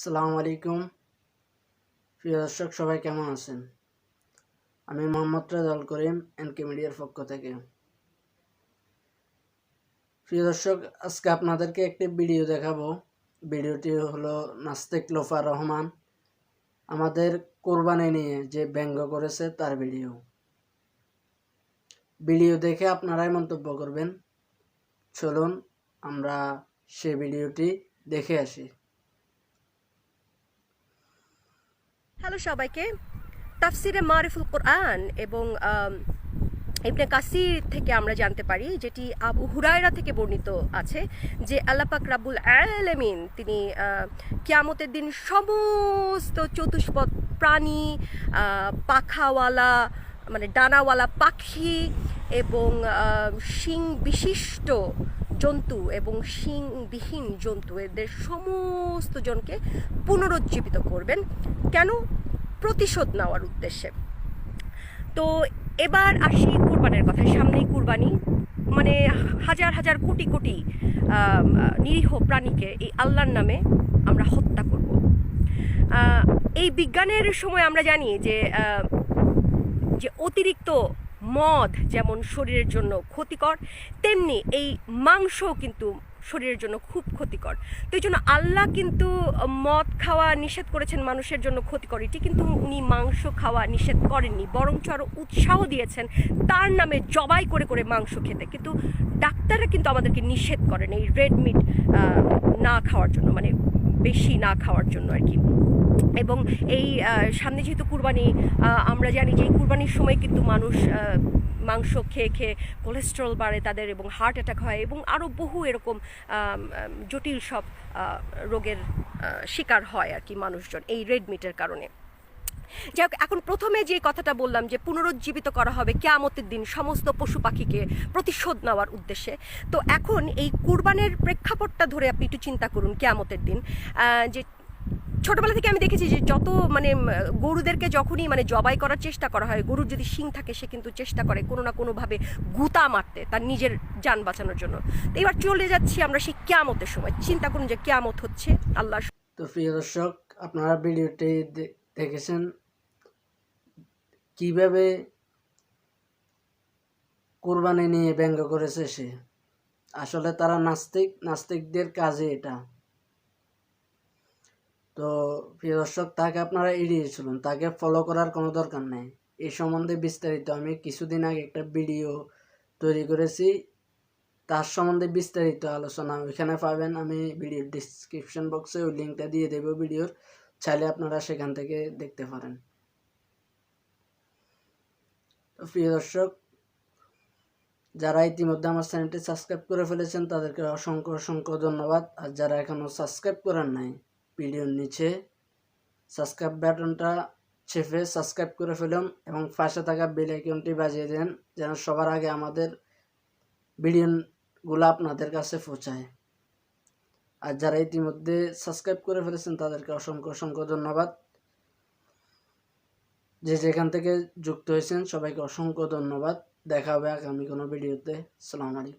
আসসালামু আলাইকুম। প্রিয় দর্শক, সবাই কেমন আছেন? আমি মোহাম্মদ রেজাল করিম, এনকে মিডিয়ার পক্ষ থেকে। প্রিয় দর্শক, আজকে আপনাদেরকে একটি ভিডিও দেখাবো। ভিডিওটি হলো নাস্তিক লোফা রহমান। আমাদের কোরবানি নিয়ে যে ব্যঙ্গ করেছে তার ভিডিও। ভিডিও দেখে আপনারাই মন্তব্য করবেন। চলুন আমরা সে ভিডিওটি দেখে আসি। হ্যালো সবাইকে। তাফসিরে মারিফুল কোরআন এবং ইবনে কাসির থেকে আমরা জানতে পারি যেটি আবু হুরায়রা থেকে বর্ণিত আছে যে আল্লাপাক রাবুল আলামিন তিনি কিয়ামতের দিন সমস্ত চতুষ্পদ প্রাণী পাখাওয়ালা মানে ডানাওয়ালা পাখি এবং শিং বিশিষ্ট জন্তু এবং শিংবিহীন জন্তু, এদের সমস্ত জনকে পুনরুজ্জীবিত করবেন। কেন? প্রতিশোধ নেওয়ার উদ্দেশ্যে। তো এবার আসি কুরবানের কথায় সামনেই কুরবানি। মানে হাজার হাজার কোটি কোটি নিরীহ প্রাণীকে এই আল্লাহর নামে আমরা হত্যা করব। এই বিজ্ঞানের সময় আমরা জানি যে যে অতিরিক্ত মদ যেমন শরীরের জন্য ক্ষতিকর, তেমনি এই মাংস কিন্তু শরীরের জন্য খুব ক্ষতিকর। তো এই জন্য আল্লাহ কিন্তু মদ খাওয়া নিষেধ করেছেন মানুষের জন্য ক্ষতিকর। এটি কিন্তু উনি মাংস খাওয়া নিষেধ করেননি, বরঞ্চ আরও উৎসাহ দিয়েছেন তার নামে জবাই করে করে মাংস খেতে। কিন্তু ডাক্তাররা কিন্তু আমাদেরকে নিষেধ করেন এই রেড মিট না খাওয়ার জন্য। মানে বেশি না খাওয়ার জন্য আর কি। এবং এই সামনে যেহেতু কুরবানি আমরা জানি যে এই কুরবানির সময় কিন্তু মানুষ মাংস খেয়ে খেয়ে কোলেস্ট্রল বাড়ে তাদের এবং হার্ট অ্যাটাক হয় এবং আরও বহু এরকম জটিল সব রোগের শিকার হয় আর কি মানুষজন এই রেড মিটের কারণে। যাই হোক, এখন প্রথমে যে কথাটা বললাম যে পুনরুজ্জীবিত করা হবে কেয়ামতের দিন সমস্ত পশু পাখিকে প্রতিশোধ নেওয়ার উদ্দেশ্যে। তো এখন এই কুরবানের প্রেক্ষাপটটা ধরে আপনি একটু চিন্তা করুন কেয়ামতের দিন। যে ছোটবেলা থেকে আমি দেখেছি যে যত মানে গরুদেরকে যখনই মানে জবাই করার চেষ্টা করা হয়, গরুর যদি শিং থাকে সে কিন্তু চেষ্টা করে কোনো না কোনোভাবে গুতা মারতে তার নিজের যান বাঁচানোর জন্য। তো এবার চলে যাচ্ছি আমরা সেই কেয়ামতের সময়। চিন্তা করুন যে কেয়ামত হচ্ছে আল্লাহ তো প্রিয় দর্শক, আপনারা ভিডিওটি দেখেছেন? কীভাবে কোরবানি নিয়ে ব্যঙ্গ করেছে সে? আসলে তারা নাস্তিক, নাস্তিকদের কাজে এটা। তো প্রিয় দর্শক, তাকে আপনারা এড়িয়ে চলুন। তাকে ফলো করার কোনো দরকার নেই। এই সম্বন্ধে বিস্তারিত আমি কিছুদিন আগে একটা ভিডিও তৈরি করেছি। তার সম্বন্ধে বিস্তারিত আলোচনা ওইখানে পাবেন। আমি ভিডিওর ডিসক্রিপশন বক্সে ওই লিঙ্কটা দিয়ে দেবো ভিডিওর চাইলে আপনারা সেখান থেকে দেখতে পারেন। প্রিয় দর্শক, যারা ইতিমধ্যে আমার চ্যানেলটি সাবস্ক্রাইব করে ফেলেছেন, তাদেরকে অসংখ্য অসংখ্য ধন্যবাদ। আর যারা এখনও সাবস্ক্রাইব করেন নাই, ভিডিওর নিচে সাবস্ক্রাইব বাটনটা চেপে সাবস্ক্রাইব করে ফেলুন এবং পাশে থাকা বেল আইকনটি বাজিয়ে দেন, যেন সবার আগে আমাদের ভিডিওগুলো আপনাদের কাছে পৌঁছায়। আর যারা ইতিমধ্যে সাবস্ক্রাইব করে ফেলেছেন, তাদেরকে অসংখ্য অসংখ্য ধন্যবাদ। যে যেখান থেকে যুক্ত হয়েছেন, সবাইকে অসংখ্য ধন্যবাদ। দেখা হবে আগামী কোনো ভিডিওতে। সালাম আলাইকুম।